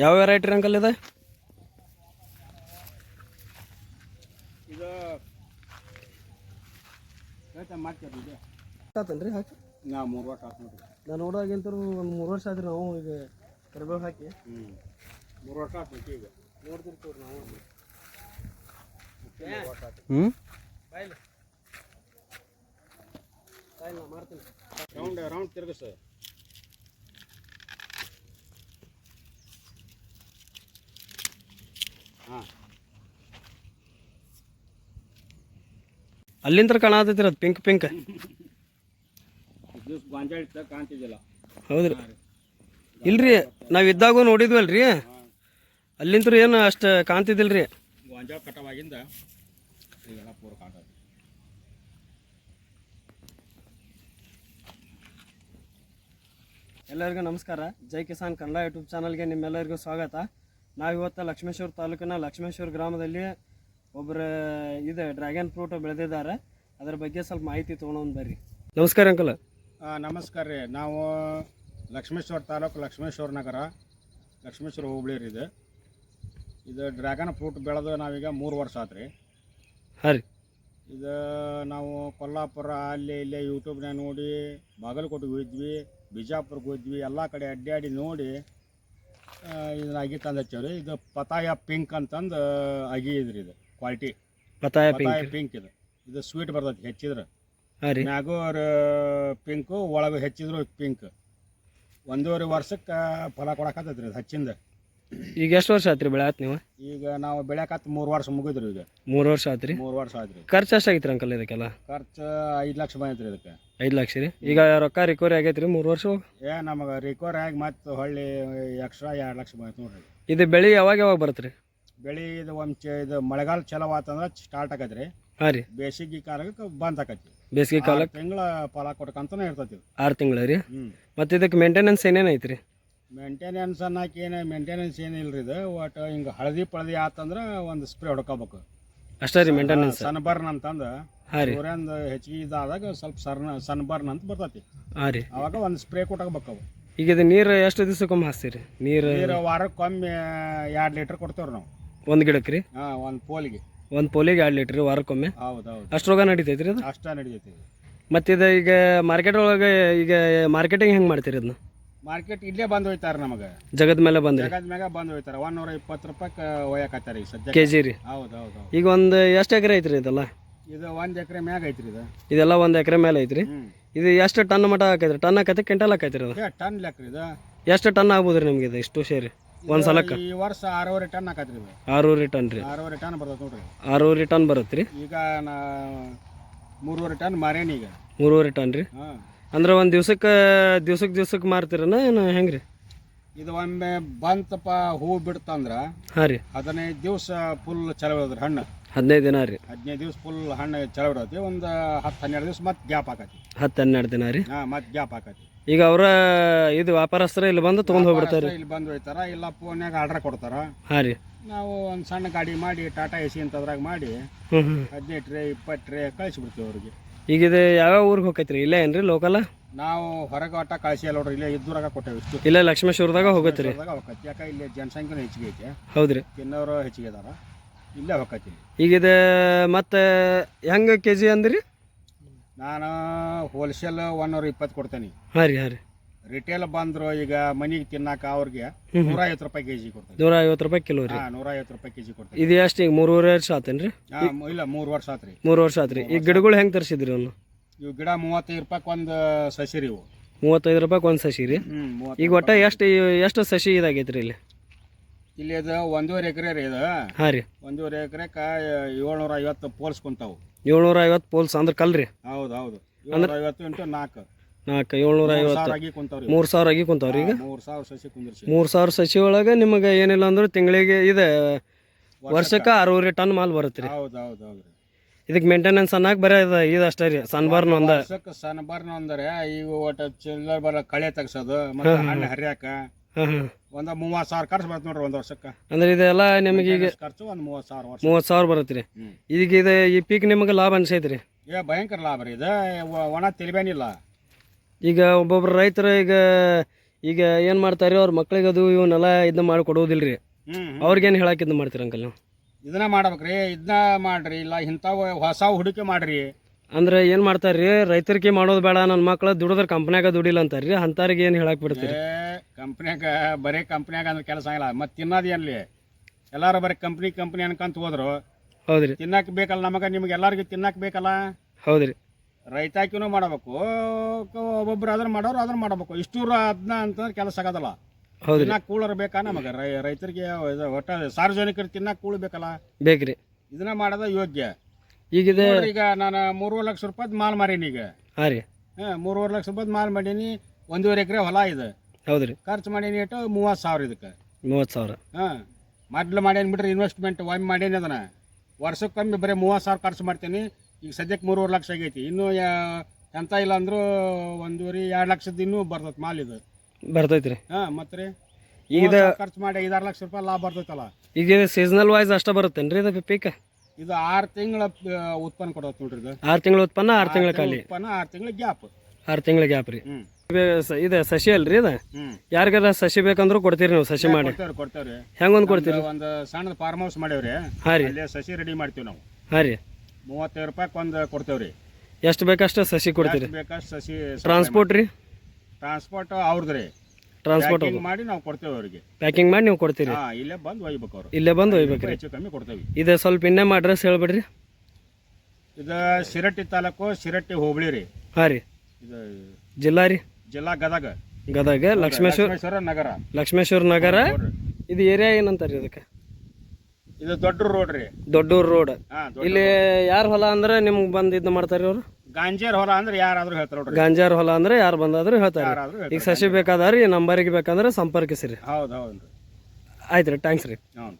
ಯಾವ variety ರಂಗಲ್ uncle ಇದೆ? ಆತನ್ರಿ ಹಾಕಿ? ನಾ ಮೂರು ವರ್ಷ ಆತು ನೋಡ್ರಿ. ನಾನು ನೋಡೋವಾಗಿಂತರೂ ಒಂದು ಮೂರು ವರ್ಷ ಆದ್ರೆ ನಾವು ಈಗ ಕರಿಬೇವು ಹಾಕಿ. ಹ್ಞೂ ಮೂರು ವರ್ಷ ಆತು ಈಗ. ನೋಡ್ತಿರ್ತೀವಿ ನಾವು. ಹ್ಞೂ ಬಾಯ್ಲಿ. ಬಾಯ್ಲಿ ನಾ ಮಾಡ್ತೀನಿ. ರೌಂಡ್ ರೌಂಡ್ ತಿರ್ಗಿಸ ಹಾಂ ಅಲ್ಲಿಂದ ಕಾಣತೈತಿ ಅದು ಪಿಂಕ್ ಪಿಂಕ್ ಕಾಣ್ತಿದ್ದಿಲ್ಲ. ಹೌದ್ರಿ. ಇಲ್ರಿ ನಾವು ಇದ್ದಾಗೂ ನೋಡಿದ್ವಲ್ರಿ. ಅಲ್ಲಿಂತ್ರ ಏನು ಅಷ್ಟು ಕಾಣ್ತಿದ್ದಿಲ್ರಿ. ಗಾಂಜಾಳ ಕಟವಾಗಿಂದ ಈಗೆಲ್ಲ ಪೂರ ಕಾಣ್ತದೆ ಎಲ್ಲರಿಗೂ ನಮಸ್ಕಾರ. ಜೈ ಕಿಸಾನ್ ಕನ್ನಡ ಯೂಟ್ಯೂಬ್ ಚಾನಲ್ಗೆ ನಿಮ್ಮೆಲ್ಲರಿಗೂ ಸ್ವಾಗತ. ನಾವು ಇವತ್ತು ಲಕ್ಷ್ಮೇಶ್ವರ ತಾಲೂಕಿನ ಲಕ್ಷ್ಮೇಶ್ವರ ಗ್ರಾಮದಲ್ಲಿ ಒಬ್ಬರು ಇದು ಡ್ರ್ಯಾಗನ್ ಫ್ರೂಟ್ ಬೆಳೆದಿದ್ದಾರೆ. ಅದ್ರ ಬಗ್ಗೆ ಸ್ವಲ್ಪ ಮಾಹಿತಿ ತೊಗೊಂಡು ಬರ್ರಿ. ನಮಸ್ಕಾರ ಅಂಕಲ್. ನಮಸ್ಕಾರ ರೀ. ನಾವು ಲಕ್ಷ್ಮೇಶ್ವರ ತಾಲೂಕು ಲಕ್ಷ್ಮೇಶ್ವರ ನಗರ ಲಕ್ಷ್ಮೇಶ್ವರ ಹೋಬಳಿ ರೀ ಇದು. ಇದು ಡ್ರ್ಯಾಗನ್ ಫ್ರೂಟ್ ಬೆಳೆದು ನಾವೀಗ ಮೂರು ವರ್ಷ ಆತು ರೀ. ಹಾಂ ರೀ. ಇದು ನಾವು ಕೊಲ್ಲಾಪುರ ಅಲ್ಲಿ ಇಲ್ಲೇ ಯೂಟ್ಯೂಬ್ನಾಗ ನೋಡಿ ಬಾಗಲಕೋಟೆಗೆ ಹೋಗಿದ್ವಿ ಬಿಜಾಪುರಕ್ಕೆ ಹೋದ್ವಿ ಎಲ್ಲ ಕಡೆ ಅಡ್ಡಾಡಿ ನೋಡಿ ಇದನ್ನ ಅಗಿ ತಂದು ಹಚ್ಚೇವ್ರಿ. ಇದು ಪತಾಯ ಪಿಂಕ್ ಅಂತಂದು ಅಗಿ ಇದ್ರಿ ಇದು ಕ್ವಾಲಿಟಿ ಪತಾಯ ಪತಾಯ ಪಿಂಕ್ ಇದು. ಇದು ಸ್ವೀಟ್ ಬರ್ತೈತಿ ಹೆಚ್ಚಿದ್ರೆ. ರೀ. ಮ್ಯಾಗೂ ಪಿಂಕು ಒಳಗೆ ಹೆಚ್ಚಿದ್ರು ಪಿಂಕ್ ಒಂದೂವರೆ ವರ್ಷಕ್ಕೆ ಫಲ ಕೊಡಕತ್ತೈತ್ರಿ ಇದು ಹಚ್ಚಿಂದ. ಈಗ ಎಷ್ಟು ವರ್ಷ ಆತ್ರಿ ಬೆಳೆ ಆತ್ ನೀವು? ಈಗ ನಾವು ಬೆಳ್ಯಾಕತ್ತು ಮೂರು ವರ್ಷ ಮುಗಿದ್ರಿ ಈಗ. ಮೂರು ವರ್ಷ ಆತ್ರಿ? ಮೂರು ವರ್ಷ ಆಯ್ತು ರೀ ಖರ್ಚು ಎಷ್ಟಾಗಿತ್ರಿ ಅಂಕಲ್ ಇದಕ್ಕೆಲ್ಲ? ಖರ್ಚು ಐದು ಲಕ್ಷ ಬಂದೈತ್ರಿ ಇದಕ್ಕೆ. ಐದು ಲಕ್ಷ ರೀ? ಈಗ ರೊಕ್ಕ ರಿಕವರಿ ಆಗೈತ್ರಿ ಮೂರು ವರ್ಷ ಏ ನಮಗೆ ರಿಕವರಿ ಆಗಿ ಮತ್ತೆ ಹೊಳ್ಳಿ ಎಕ್ಸ್ಟ್ರಾ ಎರಡು ಲಕ್ಷ ಬಂದೈತೆ ನೋಡ್ರಿ ಇದು ಬೆಳೆ ಯಾವಾಗ ಯಾವಾಗ ಬರುತ್ತೆ ರೀ ಬೆಳೆ ಇದು ಒಂದು ಚ ಇದು ಮಳೆಗಾಲ ಚಲೋ ಆತಂದ್ರೆ ಸ್ಟಾರ್ಟ್ ಆಗತ್ರಿ ಹಾಂ ರೀ. ಬೇಸಿಗೆ ಕಾಲಕ್ಕೆ ಬಂದ್ ಆಕತಿ. ಬೇಸಿಗೆ ಕಾಲಕ್ಕೆ ತಿಂಗಳ ಫಲ ಕೊಟ್ಕಂತನೇ ಇರ್ತೈತಿ. ಆರು ತಿಂಗಳು ರೀ? ಹ್ಞೂ ಮತ್ತು ಇದಕ್ಕೆ ಮೇಂಟೆನೆನ್ಸ್ ಏನೇನು ಐತ್ರಿ? ಮೇಂಟೆನೆನ್ಸ್ ಅನ್ನಕ್ಕೆ ಏನು ಮೇಂಟೆನೆನ್ಸ್ ಏನಿಲ್ಲ ರೀ ಇದು? ಒಟ್ಟು ಹಿಂಗೆ ಹಳದಿ ಪಳದಿ ಆತಂದ್ರೆ ಒಂದು ಸ್ಪ್ರೇ ಹೊಡ್ಕೋಬೇಕು. ಅಷ್ಟೇ ರೀ ಮೇಂಟೆನೆನ್ಸ್ ಸನ್ಬರ್ನ್ ಅಂತಂದು ಹಾಂ ರೀ. ಸೂರ್ಯಂದು ಹೆಚ್ಚಿಗೆ ಇದಾದಾಗ ಸ್ವಲ್ಪ ಸರ್ನ ಸನ್ಬರ್ನ್ ಅಂತ ಬರ್ತೈತಿ. ಹಾಂ ರೀ. ಅವಾಗ ಒಂದು ಸ್ಪ್ರೇ ಕೊಟ್ಟಾಗಬೇಕು ಅವು. ಈಗ ಇದು ನೀರು ಎಷ್ಟು ದಿವಸಕ್ಕೊಮ್ಮೆ ಹಾಸ್ತೀರಿ? ನೀರು ನೀರು ವಾರಕ್ಕೊಮ್ಮೆ ಎರಡು ಲೀಟ್ರ್ ಕೊಡ್ತೇವ್ರಿ ನಾವು. ಒಂದು ಗಿಡಕ್ಕೆ ರೀ ಹಾಂ ಒಂದು ಪೋಲಿಗೆ. ಒಂದು ಪೋಲಿಗೆ ಎರಡು ಲೀಟ್ರ್ ರೀ ವಾರಕ್ಕೊಮ್ಮೆ? ಹೌದು ಹೌದು ಅಷ್ಟು ರೋಗ ನಡೀತೈತ್ರಿ ಅದು ಅಷ್ಟ ನಡಿತೈತಿ. ಇದು ಮತ್ತು ಇದು ಈಗ ಮಾರ್ಕೆಟ್ ಒಳಗೆ ಈಗ ಮಾರ್ಕೆಟಿಂಗ್ ಹೆಂಗೆ ಮಾಡ್ತೀರಿ ಅದನ್ನ ಮಾರ್ಕೆಟ್ ಇಲ್ಲೇ ಬಂದ್ ಹೋಯ್ತಾರ ನಮಗೆ. ಜಗದ ಮೇಲೆ ಬಂದ್ರಿ? ಜಗದ ಮ್ಯಾಗ ಬಂದು ಹೋಯ್ತಾರ. ನೂರ ಇಪ್ಪತ್ತು ರೂಪಾಯಿ ಒಯ್ಯಕತ್ತಾರ ಈಗ ಸದ್ಯ ಕೆಜಿ ರೀ. ಹೌದು ಹೌದು ಹೌದು ಈಗ ಒಂದು ಎಷ್ಟು ಎಕರೆ ಐತ್ರಿ ಇದೆಲ್ಲ? ಇದು ಒಂದು ಎಕರೆ ಮ್ಯಾಗ ಐತ್ರಿ ಇದು. ಇದೆಲ್ಲ ಒಂದು ಎಕರೆ ಮೇಲೆ ಐತ್ರಿ? ಇದು ಎಷ್ಟು ಟನ್ ಮಟ ಹಾಕೈತ್ರಿ? ಟನ್ ಹಾಕೈತೆ ಕ್ವಿಂಟಲ್ ಹಾಕೈತ್ರಿ ಅದು ಟನ್ ಲೆಕ್ಕ ಇದು. ಎಷ್ಟು ಟನ್ ಆಗ್ಬೋದು ರೀ ನಿಮ್ಗೆ ಇದು ಇಷ್ಟು ಸೇರಿ? ಒಂದ್ ಸಲಕ್ಕ? ಈ ವರ್ಷ ಆರೂವರೆ ಟನ್ ಹಾಕತ್ರಿ ಇದು. ಆರೂವರೆ ಟನ್ ರೀ. ಆರೂವರೆ ಟನ್ ಬರ್ತೈತೆ ನೋಡ್ರಿ. ಆರೂವರೆ ಟನ್ ಬರುತ್ತೆ ರೀ ಈಗ ನಾ ಮೂರುವರೆ ಟನ್ ಮಾರೇನಿ ಈಗ. ಮೂರುವರೆ ಟನ್ ರೀ? ಹಾಂ. ಅಂದ್ರೆ ಒಂದು ದಿವ್ಸಕ್ಕೆ ದಿವ್ಸಕ್ಕೆ ದಿವ್ಸಕ್ಕೆ ಮಾರ್ತೀರನ ಏನು ಹೆಂಗೆ ರೀ ಇದು ಒಮ್ಮೆ ಬಂತಪ್ಪ ಹೂ ಬಿಡ್ತಂದ್ರ ಹಾಂ ರೀ. ಹದಿನೈದು ದಿವಸ ಫುಲ್ ಚಲೋ ಹಣ್ಣ ಹಣ್ಣು. ಹದಿನೈದು ದಿನ ರೀ. ಹದಿನೈದು ದಿವಸ ಫುಲ್ ಹಣ್ಣು ಚಲೋ ಬಿಡತಿ ಒಂದು ಹತ್ತು ಹನ್ನೆರಡು ದಿವಸ ಮತ್ತೆ ಗ್ಯಾಪ್ ಹಾಕತಿ ಹತ್ತು ಹನ್ನೆರಡು ದಿನ ರೀ. ಹಾಂ ಮತ್ತೆ ಗ್ಯಾಪ್ ಹಾಕತಿ ಈಗ ಅವರ ಇದು ವ್ಯಾಪಾರಸ್ಥರ ಇಲ್ಲಿ ಬಂದು ತೊಗೊಂಡು ಹೋಗ್ಬಿಡ್ತಾರೆ ಇಲ್ಲಿ ಬಂದು ಹೋಯ್ತಾರ ಇಲ್ಲ ಫೋನ್ಯಾಗ ಆರ್ಡರ್ ಕೊಡ್ತಾರ. ಹಾಂ ರೀ. ನಾವು ಒಂದು ಸಣ್ಣ ಗಾಡಿ ಮಾಡಿ ಟಾಟಾ ಎ ಸಿ ಅಂತದ್ರಾಗ ಮಾಡಿ ಹದಿನೈದು ಟ್ರೇ ಇಪ್ಪತ್ತು ಕಳಿಸ್ಬಿಡ್ತೀವಿ ಅವ್ರಿಗೆ. ಈಗ ಇದು ಯಾವ್ಯಾವ ಊರಿಗೆ ಹೋಗೈತ್ರಿ ಇಲ್ಲೇ ಏನ್ರಿ ಲೋಕಲ್ ನಾವು ಹೊರಗೆ ಒಟ್ಟ ಕಳಿಸಿ ನೋಡ್ರಿ ಇಲ್ಲೇ ಇದ್ದೂರಾಗ ಕೊಟ್ಟೇವೆ. ಇಷ್ಟು ಇಲ್ಲೇ ಲಕ್ಷ್ಮೇಶ್ವರದಾಗ ಹೋಗತ್ತೆ ರೀ ಹೊರದಾಗ ಹೋಗತ್ತೆ ಯಾಕೆ ಇಲ್ಲಿ ಜನಸಂಖ್ಯೆ ಹೆಚ್ಚಿಗೆ ಐತೆ. ಹೌದ್ರಿ. ತಿನ್ನೋರು ಹೆಚ್ಚಿಗೆ ಅದಾರ. ಇಲ್ಲೇ ಹೋಗತ್ತಿ ಈಗ ಇದು ಮತ್ತೆ ಹೆಂಗೆ ಕೆ ಜಿ ಅಂದ್ರಿ? ನಾನು ಹೋಲ್ಸೇಲ್ ಒನ್ ಅವರ್ ಇಪ್ಪತ್ತು ಕೊಡ್ತೇನೆ. ಹಾಂ ರೀ ಹಾಂ ರೀ ರಿಟೇಲ್ ಬಂದ್ರು ಈಗ ಮನಿಗೆ ತಿನ್ನಾಕ ಅವ್ರಿಗೆ. ನೂರ ಐವತ್ತು ರೂಪಾಯಿ ಕೆಜಿ ಕೊಡ್ತಾರೆ. ನೂರ ಐವತ್ತು ರೂಪಾಯಿ ಕಿಲೋ ರೀ. ಹಾ ನೂರ ಐವತ್ತು ರೂಪಾಯಿ ಕೆಜಿ ಕೊಡ್ತಾರೆ. ಇದು ಎಷ್ಟು ಈಗ ಮೂರುವರೆ ವರ್ಷ ಆತೇನ್ರಿ? ಹಾ, ಮ- ಇಲ್ಲ ಮೂರು ವರ್ಷ ಆತ್ರಿ ಮೂರು ವರ್ಷ ಆತ್ರಿ ಈಗ ಗಿಡಗಳು ಹೆಂಗೆ ತರಿಸಿದ್ರಿ ಅವನು? ಇವು ಗಿಡ ಮೂವತ್ತೈದು ರೂಪಾಯಿ ಒಂದು ಸಸಿ ರೀ ಇವು. ಮೂವತ್ತೈದು ರೂಪಾಯಿ ಒಂದು ಸಸಿ ರೀ. ಹ್ಮ್ ಈಗ ಒಟ್ಟ ಎಷ್ಟು ಎಷ್ಟು ಸಸಿ ಇದಾಗೈತ್ರಿ ಇಲ್ಲಿ? ಇಲ್ಲಿ ಇದು ಒಂದೂವರೆ ಎಕರೆ ರೀ ಇದು. ಹಾಂ ರೀ. ಒಂದೂವರೆ ಎಕರೆಕ ಏಳ್ನೂರ ಐವತ್ತು ಪೋಲ್ಸ್ ಕುಂತಾವು. ಏಳ್ನೂರ ಐವತ್ತು ಪೋಲ್ಸ್ ಅಂದ್ರೆ ಕಲ್ರಿ ಹೌದು ಹೌದು. ಏಳ್ನೂರ ಐವತ್ತು ಇಂಟು ನಾಲ್ಕು. ನಾಲ್ಕು ಏಳ್ನೂರ ಮೂರು ಐವತ್ತು ಸಾವಿರ ಆಗಿ ಕುಂತಾವ್ರಿ ಮೂರು ಸಾವಿರ ಆಗಿ ಕುಂತಾವ್ರಿ ಈಗ? ಮೂರು ಸಾವಿರ ಸಸಿ ಕುಂದಿರ್ಸಿ. ಮೂರು ಸಾವಿರ ಸಸಿ ಒಳಗೆ ನಿಮಗೆ ಏನಿಲ್ಲ ಅಂದ್ರೆ ತಿಂಗಳಿಗೆ ಇದೆ ವರ್ಷಕ್ಕೆ. ಅರವತ್ತು ಟನ್ ಮಾಲ್ ಬರುತ್ತೆ ರೀ ಹೌದು ಹೌದು ಹೌದು ಇದಕ್ಕೆ ಮೇಂಟೆನೆನ್ಸ್ ಅನ್ನಕ್ಕೆ ಬರೀ ಇದು ಇದು ಅಷ್ಟೇ ರೀ ಸನ್ಬರ್ನ್ ಒಂದ. ವರ್ಷಕ್ಕೆ ಸಣ್ಣ ಬರ್ನ ಅಂದ್ರೆ ಈಗ ಒಟ್ಟು ಚಿಲ್ಲರ್ ಬರ ಕಳೆ ತೆಗ್ಸೋದು ಮತ್ತೆ ಹಣ್ಣು ಹರಿಯಾಕ. ಒಂದ ಮೂವತ್ತು ಸಾವಿರ ಖರ್ಚು ಬರುತ್ತೆ ನೋಡ್ರಿ ಒಂದು ವರ್ಷಕ್ಕೆ. ಅಂದ್ರೆ ಇದೆಲ್ಲ ನಿಮಗೆ ಈಗ ಖರ್ಚು ಒಂದು ಮೂವತ್ತು ಸಾವಿರ ವರ್ಷ ಮೂವತ್ತು ಸಾವಿರ ಬರುತ್ತೆ ರೀ. ಈಗ ಇದು ಈ ಪೀಕ್ ನಿಮಗೆ ಲಾಭ ಅನ್ಸೈತ್ರಿ. ಏ ಭಯಂಕರ ಲಾಭ ರೀ ಇದು ಒಣ ತೆಲಿಬೇನಿಲ್ಲ ಈಗ ಒಬ್ಬೊಬ್ರು ರೈತರು ಈಗ ಈಗ ಏನು ಮಾಡ್ತಾರೆ ಅವ್ರ ಮಕ್ಳಿಗೆ ಅದು ಇವನ್ನೆಲ್ಲ ಇದನ್ನ ಮಾಡಿ ಕೊಡೋದಿಲ್ಲ ರೀ ಅವ್ರಿಗೇನು ಹೇಳಕ್ಕೆ ಇದನ್ನ ಮಾಡ್ತೀರ ಅಂಕಲ್ ನೀವು? ಇದನ್ನ ಮಾಡ್ಬೇಕ್ರಿ ಇದನ್ನ ಮಾಡ್ರಿ ಇಲ್ಲ ಇಂಥವು ಹೊಸ ಹುಡುಕಿ ಮಾಡ್ರಿ. ಅಂದ್ರೆ ಏನು ಮಾಡ್ತಾರೆ ರೀ ರೈತರಿಗೆ ಮಾಡೋದು ಬೇಡ ನನ್ನ ಮಕ್ಳು ದುಡಿದ್ರೆ ಕಂಪ್ನ್ಯಾಗ ದುಡಿಲ್ಲ ಅಂತಾರೆ ರೀ ಅಂಥವ್ರಿಗೆ ಏನು ಹೇಳಕ್ಕೆ ಬಿಡ್ತೀರಿ? ಕಂಪ್ನ್ಯಾಗ ಬರೀ ಕಂಪ್ನ್ಯಾಗ ಅಂದ್ರೆ ಕೆಲಸ ಆಗಿಲ್ಲ ಮತ್ತೆ ತಿನ್ನೋದು ಏನ್ಲಿ ಎಲ್ಲಾರು ಬರೀ ಕಂಪ್ನಿ ಕಂಪ್ನಿ ಅನ್ಕೊಂತ ಹೋದ್ರು. ಹೌದ್ರಿ. ತಿನ್ನಕ್ಕೆ ಬೇಕಲ್ಲ ನಮಗೆ ನಿಮ್ಗೆ ಎಲ್ಲರಿಗೂ ತಿನ್ನಕ್ಕೆ ಬೇಕಲ್ಲ? ಹೌದ್ರಿ. ರೈತಾಕಿನೂ ಮಾಡಬೇಕು ಒಬ್ಬೊಬ್ರು ಅದನ್ನ ಮಾಡೋರು ಅದನ್ನ ಮಾಡಬೇಕು. ಇಷ್ಟೂರು ಅದನ್ನ ಅಂತಂದ್ರೆ ಕೆಲಸ ಆಗೋದಲ್ಲ. ತಿನ್ನಕ್ಕೆ ಕೂಳರ್ ಬೇಕಾ ನಮಗೆ? ರೈತರಿಗೆ ಒಟ್ಟ ಸಾರ್ವಜನಿಕರು ತಿನ್ನಕ್ಕೆ ಕೂಳು ಬೇಕಲ್ಲ? ಬೇಕ್ರಿ. ಇದನ್ನ ಮಾಡೋದ ಯೋಗ್ಯ. ಈಗ ಇದು ಈಗ ನಾನು ಮೂರುವರೆ ಲಕ್ಷ ರೂಪಾಯಿ ಮಾಲ್ ಮಾರೀನಿ ಈಗ. ಹಾಂ ರೀ. ಹಾಂ ಮೂರುವರೆ ಲಕ್ಷ ರೂಪಾಯಿ ಮಾಲ್ ಮಾಡೀನಿ ಒಂದೂವರೆ ಎಕರೆ ಹೊಲ ಇದೆ. ಹೌದ್ರಿ. ಖರ್ಚು ಮಾಡೀನಿ ಇಟ್ಟು ಮೂವತ್ತು ಸಾವಿರ ಇದಕ್ಕೆ. ಮೂವತ್ತು ಸಾವಿರ. ಹಾಂ ಮೊದ್ಲು ಮಾಡೇನಿ ಬಿಡ್ರಿ ಇನ್ವೆಸ್ಟ್ಮೆಂಟ್ ಒಮ್ಮೆ ಮಾಡೇನಿ ಅದನ್ನ. ವರ್ಷಕ್ಕೊಮ್ಮೆ ಬರೀ ಮೂವತ್ತು ಸಾವಿರ ಖರ್ಚು ಮಾಡ್ತೀನಿ. ಈಗ ಸದ್ಯಕ್ಕೆ ಮೂರುವರೆ ಲಕ್ಷ ಆಗೈತಿ. ಇನ್ನೂ ಎಂತ ಇಲ್ಲ ಅಂದರೂ ಒಂದೂವರೆ ಎರಡು ಲಕ್ಷದ ಇನ್ನೂ ಬರ್ತೈತೆ ಮಾಲ್ ಇದು. ಬರ್ತೈತ್ರಿ. ಹಾಂ ಮತ್ತೆ ರೀ? ಈಗ ಖರ್ಚು ಮಾಡಿ ಐದಾರು ಲಕ್ಷ ರೂಪಾಯಿ ಲಾಭ ಬರ್ತೈತಲ್ಲ. ಈಗ ಸೀಸನಲ್ ವೈಸ್ ಅಷ್ಟೇ ಬರುತ್ತೇನೆ ರೀ ಇದು ಪೀಕ್ ಇದು ಆರು ತಿಂಗಳ ಉತ್ಪನ್ನ ಕೊಡೋದು ನೋಡ್ರಿ ಇದು. ಆರು ತಿಂಗಳ ಉತ್ಪನ್ನ ಆರು ತಿಂಗಳ ಖಾಲಿ? ಉತ್ಪನ್ನ ಆರು ತಿಂಗಳ ಗ್ಯಾಪ್. ಆರು ತಿಂಗಳ ಗ್ಯಾಪ್ ರೀ. ಇದೆ ಸಸಿ ಅಲ್ರಿ ಇದು? ಯಾರಿಗಾರ ಸಸಿ ಬೇಕಂದ್ರೂ ಕೊಡ್ತೀರಿ ನೀವು ಸಸಿ ಮಾಡಿ. ಕೊಡ್ತೇವ್ರಿ ಹೆಂಗೊಂದು ಕೊಡ್ತೀರಿ? ಒಂದು ಸಣ್ಣದ ಫಾರ್ಮ್ ಹೌಸ್ ಮಾಡೇವ್ರಿ. ಹಾಂ ರೀ. ಸಸಿ ರೆಡಿ ಮಾಡ್ತೀವಿ ನಾವು. ಹಾಂ ರೀ. ಮೂವತ್ತೈದು ರೂಪಾಯಿ ಒಂದು ಕೊಡ್ತೇವ್ರಿ. ಎಷ್ಟು ಬೇಕಷ್ಟು ಸಸಿ ಕೊಡ್ತೀರಿ? ಬೇಕಷ್ಟು ಸಸಿ ಟ್ರಾನ್ಸ್ಪೋರ್ಟ್ ರೀ? ಟ್ರಾನ್ಸ್ಪೋರ್ಟ್ ಅವ್ರದ್ದು ರೀ. ಟ್ರಾನ್ಸ್ಪೋರ್ಟ್ ಪ್ಯಾಕಿಂಗ್ ಮಾಡಿ ನಾವು ಕೊಡ್ತೇವೆ ಅವರಿಗೆ. ಪ್ಯಾಕಿಂಗ್ ಮಾಡಿ ನೀವು ಕೊಡ್ತೀರಿ? ಹಾ ಇಲ್ಲೇ ಬಂದು ಒಯ್ಬೇಕು ಅವರು. ಇಲ್ಲೇ ಬಂದು ಒಯ್ಬೇಕ್ರಿ. ಹೆಚ್ಚು ಕಮ್ಮಿ ಕೊಡ್ತೇವೆ. ಇದು ಸ್ವಲ್ಪ ಇನ್ನೇಮ್ ಅಡ್ರೆಸ್ ಹೇಳ್ಬಿಡ್ರಿ. ಇದು ಶಿರಟ್ಟಿ ತಾಲೂಕು ಶಿರಟ್ಟಿ ಹೋಬಳಿ ರೀ. ಹಾಂ ರೀ. ಇದು ಜಿಲ್ಲಾ ರೀ? ಜಿಲ್ಲಾ ಗದಗ. ಗದಗ ಲಕ್ಷ್ಮೇಶ್ವರ ನಗರ. ಲಕ್ಷ್ಮೇಶ್ವರ ನಗರ. ಇದು ಏರಿಯಾ ಏನಂತಾರೆ ಇದಕ್ಕೆ? ಇದು ದೊಡ್ಡ ರೋಡ್ ರೀ. ದೊಡ್ಡೂರು ರೋಡ್ ಹಾ ದೊಡ್ಡ ಇಲ್ಲಿ ಯಾರು ಹೊಲ ಅಂದ್ರೆ ನಿಮ್ಗೆ ಬಂದು ಇದು ಮಾಡ್ತಾರೆ ಅವರು? ಗಾಂಜೇರ್ ಹೊಲ ಅಂದ್ರೆ ಯಾರಾದ್ರೂ ಹೇಳ್ತಾರೆ ನೋಡ್ರಿ. ಗಾಂಜಾರ್ ಹೊಲ ಅಂದ್ರೆ ಯಾರು ಬಂದಾದ್ರು ಹೇಳ್ತಾರೆ ಯಾರಾದ್ರೂ ಈಗ ಹೇಳ್ತಾರೆ ಸಸಿ ಬೇಕಾದ್ರೆ ಈ ನಂಬರಿಗೆ ಬೇಕಂದ್ರೆ ಸಂಪರ್ಕಿಸಿರಿ. ಹೌದು ಹೌದು ಆಯ್ತು ರೀ ಥ್ಯಾಂಕ್ಸ್ ರೀ. ಹೌದು